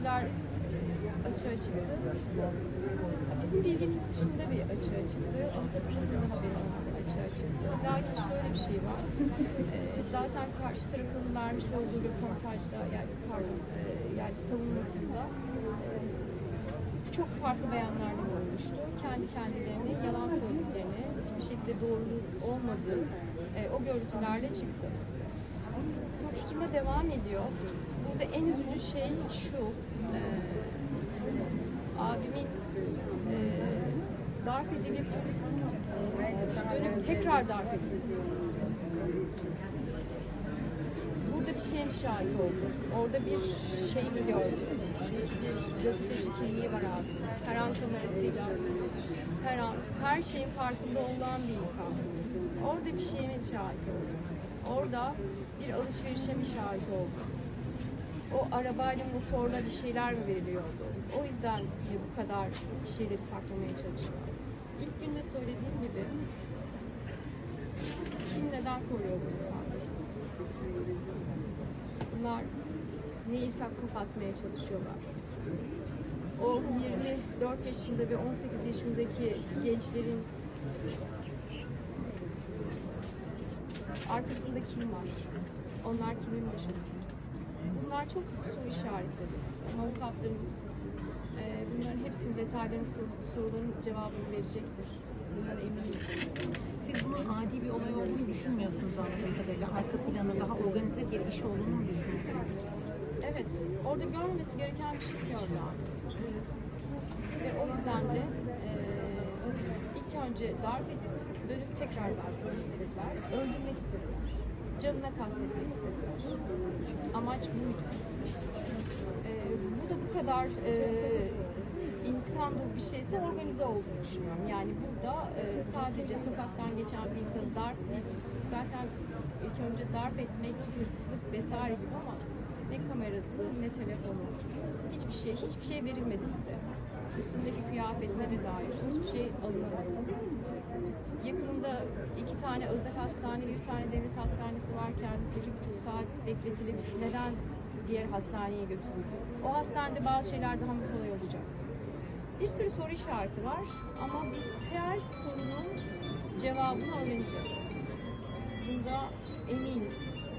görüntüler açığa çıktı. Bizim bilgimiz dışında bir açığa çıktı. Avukatımızın da haberi olmadan açığa çıktı. Lakin şöyle bir şey var. Ee, zaten karşı tarafın vermiş olduğu röportajda yani pardon e, yani savunmasında e, çok farklı beyanlarda bulunmuştu. Kendi kendilerine yalan söylediklerini, hiçbir şekilde doğru olmadığı e, o görüntülerle çıktı. Soruşturma devam ediyor. Burada en üzücü şey şu, e, abimin e, darp edilip dönüp tekrar darp edilmesi. Burada bir şeye mi şahit oldu? Orada bir şey mi gördü? Çünkü bir gazeteci kimliği var abi. Her an kamerasıyla, her an, her şeyin farkında olan bir insan. Orada bir şeye mi şahit oldu? Orada bir alışverişe mi şahit oldu? O arabayla motorla bir şeyler mi veriliyordu? O yüzden bu kadar bir şeyleri saklamaya çalıştılar? İlk günde söylediğim gibi kim neden koruyor bu insanları? Bunlar sak kapatmaya çalışıyorlar? O 24 yaşında ve 18 yaşındaki gençlerin arkasında kim var? Onlar kimin başası? Bunlar çok soru işaretleri. Avukatlarımız e, bunların hepsinin detaylarını sor- soruların cevabını verecektir. Bundan eminiz. Siz bunun adi bir olay olduğunu düşünmüyorsunuz anladığım kadarıyla. Arka planda daha organize bir iş olduğunu düşünüyorsunuz? Evet, orada görmemesi gereken bir şey gördü abi. Ve o yüzden de eee, ilk önce darp edip dönüp tekrar darp istediler. Öldürmek istediler. Canına kastetmek istediler. Amaç buydu. Eee, bu da bu kadar eee intikam dolu bir şeyse organize olduğunu düşünüyorum. Yani burada eee, sadece sokaktan geçen bir insanı darp zaten ilk önce darp etmek hırsızlık vesaire gibi ama ne kamerası ne telefonu hiçbir şey hiçbir şey verilmedi bize. Üstündeki kıyafetlere dair hiçbir şey alınamadı. Yakınında iki tane özel hastane, bir tane devlet hastanesi varken bir buçuk saat bekletilip neden diğer hastaneye götürüldü? O hastanede bazı şeyler daha mı kolay olacak? Bir sürü soru işareti var ama biz her sorunun cevabını öğreneceğiz. Bunda eminiz.